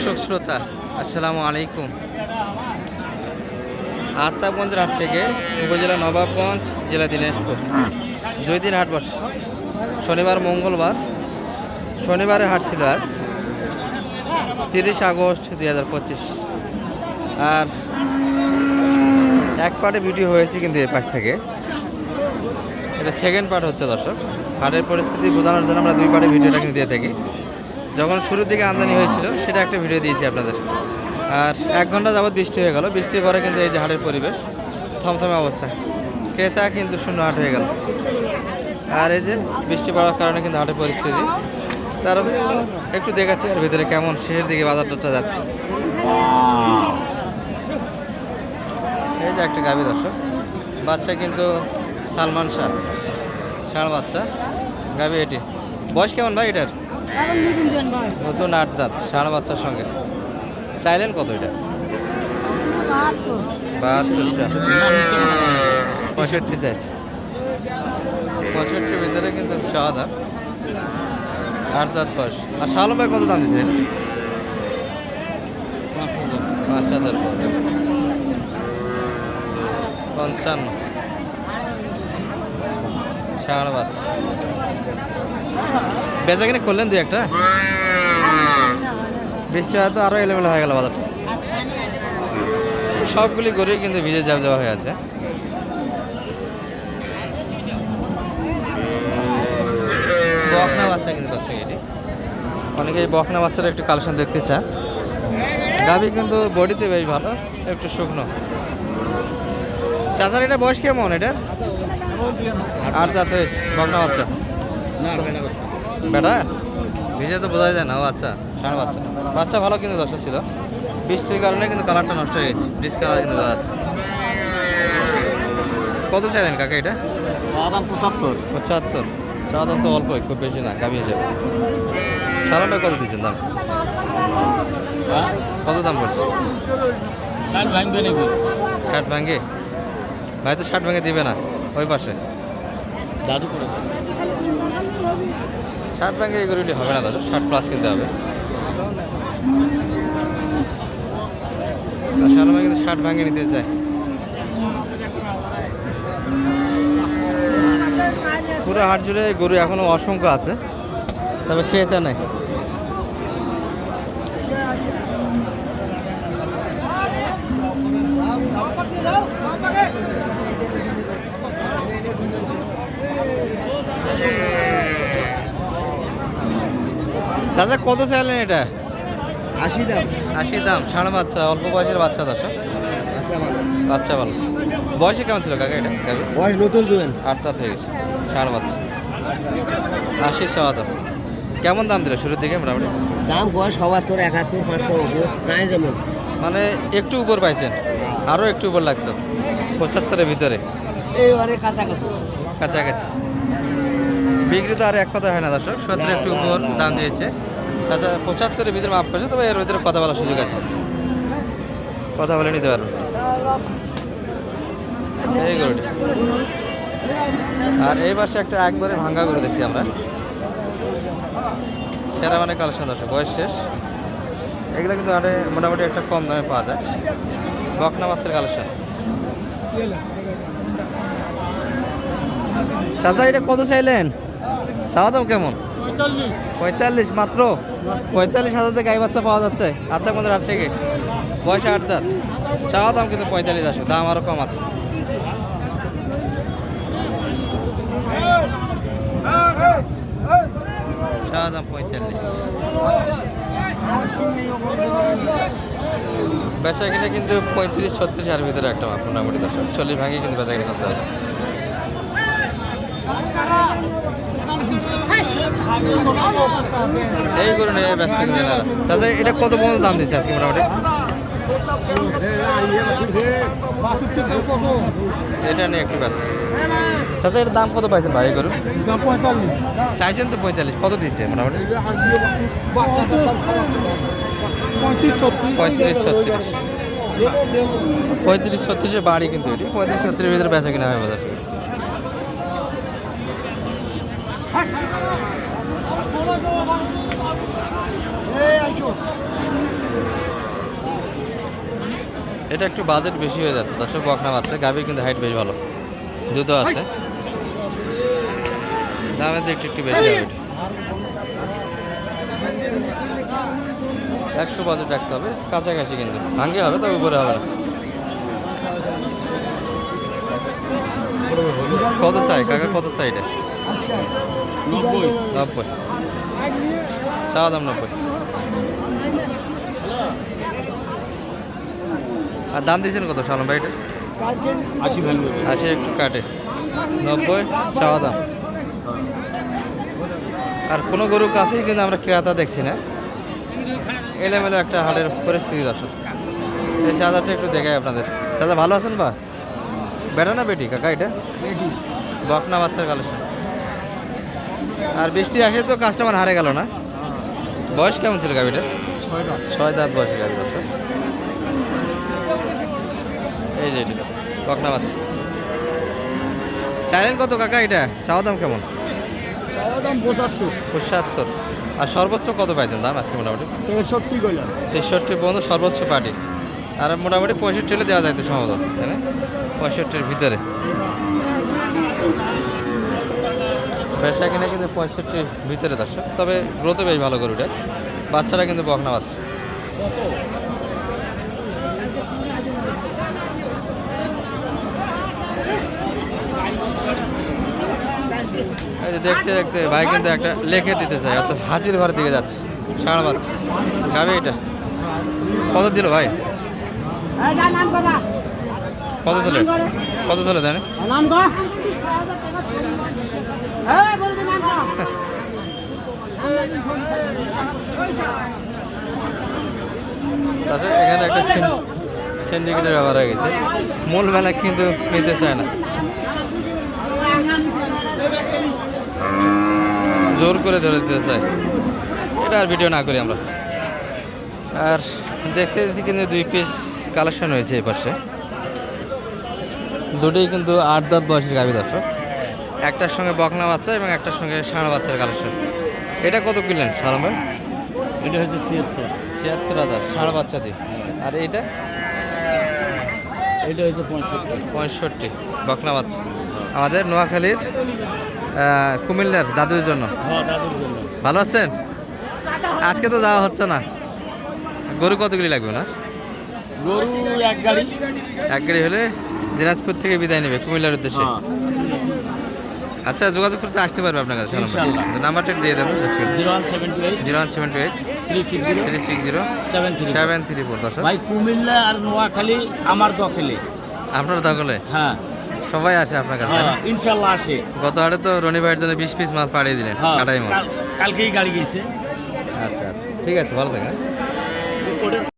দর্শক শ্রোতা, আসসালামু আলাইকুম। আত্মাগঞ্জের হাট থেকে উপজেলা নবাবগঞ্জ, জেলা দিনাজপুর। দুই দিন হাট বসে। শনিবার, মঙ্গলবার। শনিবারে হাট ছিল আজ, তিরিশ আগস্ট দুই হাজার পঁচিশ। আর এক পার্টে ভিডিও হয়েছে কিন্তু এই পাশ থেকে। এটা সেকেন্ড পার্ট হচ্ছে দর্শক। হাটের পরিস্থিতি বোঝানোর জন্য আমরা দুই পার্টে ভিডিওটা কিন্তু দিয়ে থাকি। যখন শুরুর দিকে আমদানি হয়েছিল, সেটা একটা ভিডিও দিয়েছি আপনাদের আর এক ঘণ্টা যাবৎ বৃষ্টি হয়ে গেল। বৃষ্টির পরে কিন্তু এই যে হাটের পরিবেশ, থমথমে অবস্থা। ক্রেতা কিন্তু শূন্য হাট হয়ে গেল। আর এই যে বৃষ্টি পড়ার কারণে কিন্তু হাটের পরিস্থিতি। তার একটু দেখাচ্ছি আর ভিতরে কেমন শেষের দিকে বাজারটা যাচ্ছে। এই যে একটা গাভী দর্শক, বাচ্চা কিন্তু সালমান শাহ। ষাঁড় বাচ্চা, গাভী এটি। বয়স কেমন ভাই এটার? নতুন আট দাঁত ষাঁড় বাচ্চার সঙ্গে। চাইলেন কত এটা? বাহাত্তরটা পঁয়ষট্টি চাইছে। পঁয়ষট্টির ভিতরে কিন্তু চাওয়া দাম আট দাঁত বয়স। আর শালম ভাই কত দাম দিচ্ছে পাঁচ হাজার। পঞ্চান্ন। ষাঁড় বাচ্চা। বেচা কিনে করলেন দুই একটা? বৃষ্টি হয়তো আরও এলোমেলো হয়ে গেল বাজারটা। সবগুলি গরুই কিন্তু ভিজে যাব যাওয়া হয়ে আছে। বকনা বাচ্চা কিন্তু দর্শক এটি। অনেকে বকনা বাচ্চার একটু কালেকশন দেখতে চান। গাভি কিন্তু বডিতে বেশ ভালো, একটু শুকনো। চাচার এটা বয়স কেমন এটার? আর তাতে বকনা বাচ্চা। বেটা ভিজে তো বোঝা যায় না ও আচ্ছা ষাঁড় বাচ্চা। বাচ্চা ভালো কিন্তু দশা ছিল। বৃষ্টির কারণে কিন্তু কালারটা নষ্ট হয়ে গেছে ডিসকালার কিন্তু বোঝা যাচ্ছে। কত চাইলেন কাকা এটা? পঁচাত্তর। পঁচাত্তর। চাওয়া দাম তো অল্পই খুব বেশি না হিসেবে সালাম ভাই কত দিচ্ছেন দাম? কত দাম পড়ছে? ষাট ভাঙ্গে ভাই তো ষাট ভাঙ্গে দিবে না ওই পাশে। দাদু করে ষাট ভাঙ্গে এগুলি হবে না দাদা ষাট প্লাস কিনতে হবে। সালাম কিন্তু ষাট ভাঙ্গে নিতে চায় পুরো হাট জুড়ে গরু এখনও অসংখ্য আছে, তবে ক্রেতা নেই। চাচা কত চাইলেন এটা? আশি দাম। আশি দাম সাড়ে বাচ্চা অল্প বয়সের বাচ্চা দর্শক। বাচ্চা ভালো। বয়সে কেমন ছিল কাকা এটা? বয়স নতুন জুয়েন আট দাঁত হয়ে গেছে সাড়ে বাচ্চা। আশি দাম কেমন দাম দিল শুরুর দিকে মোটামুটি? দাম বয়স সবার তোর একাত্তর পাঁচশো নাই যেমন। মানে একটু উপর পাইছেন আরও একটু উপর লাগতো পঁচাত্তরের ভিতরে। এই অনেক কাছাকাছি। কাছাকাছি। বিক্রি তো আর এক কথা হয় না দর্শক সত্তর একটু উপর। দাম দিয়েছে। পঁচাত্তরের ভিতরে মাপ করেছে, তবে এর ভিতরে কথা বলার সুযোগ আছে। কথা বলে নিতে পারব। আর এই পাশে একটা একবারে ভাঙ্গা করে দেখছি আমরা। সেরা মানে কালেকশন দর্শক, বয়স শেষ। এগুলো কিন্তু আরে মোটামুটি একটা কম দামে পাওয়া যায়। বকনা মাছের কালেকশন। চাচা, এটা কত চাইলেন? চাওয়া দাম কেমন? পঁয়তাল্লিশ। মাত্র? পঁয়তাল্লিশ হাজার থেকে গাই বাচ্চা পাওয়া যাচ্ছে। আটটা পনেরো হাট থেকে। পয়সা আট দাঁত। চাওয়া দাম কিন্তু পঁয়তাল্লিশ আসে, দাম আরও কম আছে। চাওয়া পঁয়তাল্লিশ। বেচা কিনে কিন্তু পঁয়ত্রিশ, ছত্রিশ হাজার ভিতরে একটা মোটামুটি দর্শক। চল্লিশ ভাঙে কিন্তু বেচা কিনে করতে হবে। এই করে নিয়ে ব্যস্ত চাচা, এটা কত পর্যন্ত দাম দিচ্ছে আজকে মোটামুটি? এটা নিয়ে একটু ব্যস্ত। চাচা, এটার দাম কত পাইছেন ভাই গরু চাইছেন তো পঁয়তাল্লিশ। কত দিচ্ছে মোটামুটি? পঁয়ত্রিশ ছত্রিশ। পঁয়ত্রিশ ছত্রিশের বাড়ি কিন্তু এটি। পঁয়ত্রিশ ছত্রিশের ভিতরে বেচা কিনা হবে বাজার এটা একটু বাজেট বেশি হয়ে যাচ্ছে, দর্শক বকনা বাচ্চা, গাভীর কিন্তু হাইট বেশ ভালো। দুধও আছে। দামের দিকটা একটু বেশি হবে। একশো বাজেট রাখতে হবে, কাছাকাছি কিন্তু। ভাঙ্গে হবে, তবে উপরে হবে না। কত চাই কাকা, কত চাই এটা? নব্বই। নব্বই। চাওয়া দাম নব্বই। আর দাম দিয়েছেন কত সালম ভাই এটা? আশি আশি একটু কাটে। নব্বই চাওয়া দাম আর কোনো গরুর কাছেই কিন্তু আমরা ক্রেতা দেখছি না। এলোমেলো একটা হাটের পরিস্থিতি দর্শক। এই চার্জারটা একটু দেখাই আপনাদের। চার্জার ভালো আছেন বা? বেটা না বেটি কাকা এটা? বকনা বাচ্চার কালেকশন। আর বৃষ্টি আসে তো কাস্টমার হারে গেল না। বয়স কেমন ছিল ছয়টা। ছয় দাঁত বয়সের গাভি দর্শক এই যে এটা বাচ্চা। চাইলেন কত কাকা এটা? চাওয়া দাম কেমন? পঁচাত্তর। আর সর্বোচ্চ কত পাইছেন দাম আজকে মোটামুটি? তেষট্টি তেষট্টি পর্যন্ত সর্বোচ্চ পার্টি। আর মোটামুটি পঁয়ষট্টি হলে দেওয়া যাইতো সম্ভবত তাই না? পঁয়ষট্টির ভিতরে। ব্যবসা কিনে কিন্তু পঁয়ষট্টির ভিতরে দর্শক। তবে গ্রোথে বেশ ভালো করে উঠে বাচ্চারা কিন্তু বকনা যে দেখতে দেখতে ভাই কিন্তু একটা লেখে দিতে চাই অত হাসির ঘরের দিকে যাচ্ছে। সাড়া বাচ্চা। গাবে এটা? কত দিল ভাই? কত তোলে? কত তোলে দেন এখানে একটা সিন্ডিকেটের ব্যবহার হয়ে গেছে। মূল মেলা কিন্তু নিতে চায় না। জোর করে ধরে দিতে চায়। এটা আর ভিডিও না করি আমরা। আর দেখতে দেখতে কিন্তু দুই পিস কালেকশন হয়েছে এই পাশে। দুটোই কিন্তু আট দাঁত বয়সের গাভী দর্শক। একটার সঙ্গে বকনা বাচ্চা এবং একটার সঙ্গে ষাঁড় বাচ্চার কালেকশন এটা কত কিনলেন সালাম ভাই? এটা হচ্ছে ছিয়াত্তর। ছিয়াত্তর হাজার ষাঁড় বাচ্চা দিয়ে। আর এইটা? এটা হচ্ছে পঁয়ষট্টি। পঁয়ষট্টি বকনা বাচ্চা। আমাদের নোয়াখালীর কুমিল্লার দাদুর জন্য। হ্যাঁ দাদুর জন্য। ভালো আছেন? আজকে তো যাওয়া হচ্ছে না। গরু কতগুলি লাগবে না গরু এক গাড়ি। এক গাড়ি হলে দিনাজপুর থেকে বিদায় নেবে কুমিল্লার উদ্দেশ্যে। হ্যাঁ। আচ্ছা যোগাযোগ করতে আসতে পারবে আপনার কাছে। নাম্বারটা দিয়ে দেন zero one seven two eight. Zero one seven two eight. Three six zero. Three six zero. Seven three seven three four দশ ভাই কুমিল্লা আর নোয়াখালী আমার দখলে। আপনার দখলে? হ্যাঁ। সবাই আসে আপনার কাছে হ্যাঁ ইনশাল্লাহ আসে। গত হাটে তো রনি ভাইয়ের জন্য বিশ পিস মাছ পাঠিয়ে দিলেন হ্যাঁ কাটাই মাছ। কালকেই গাড়ি গেছে আচ্ছা আচ্ছা। ঠিক আছে ভালো থাকেন।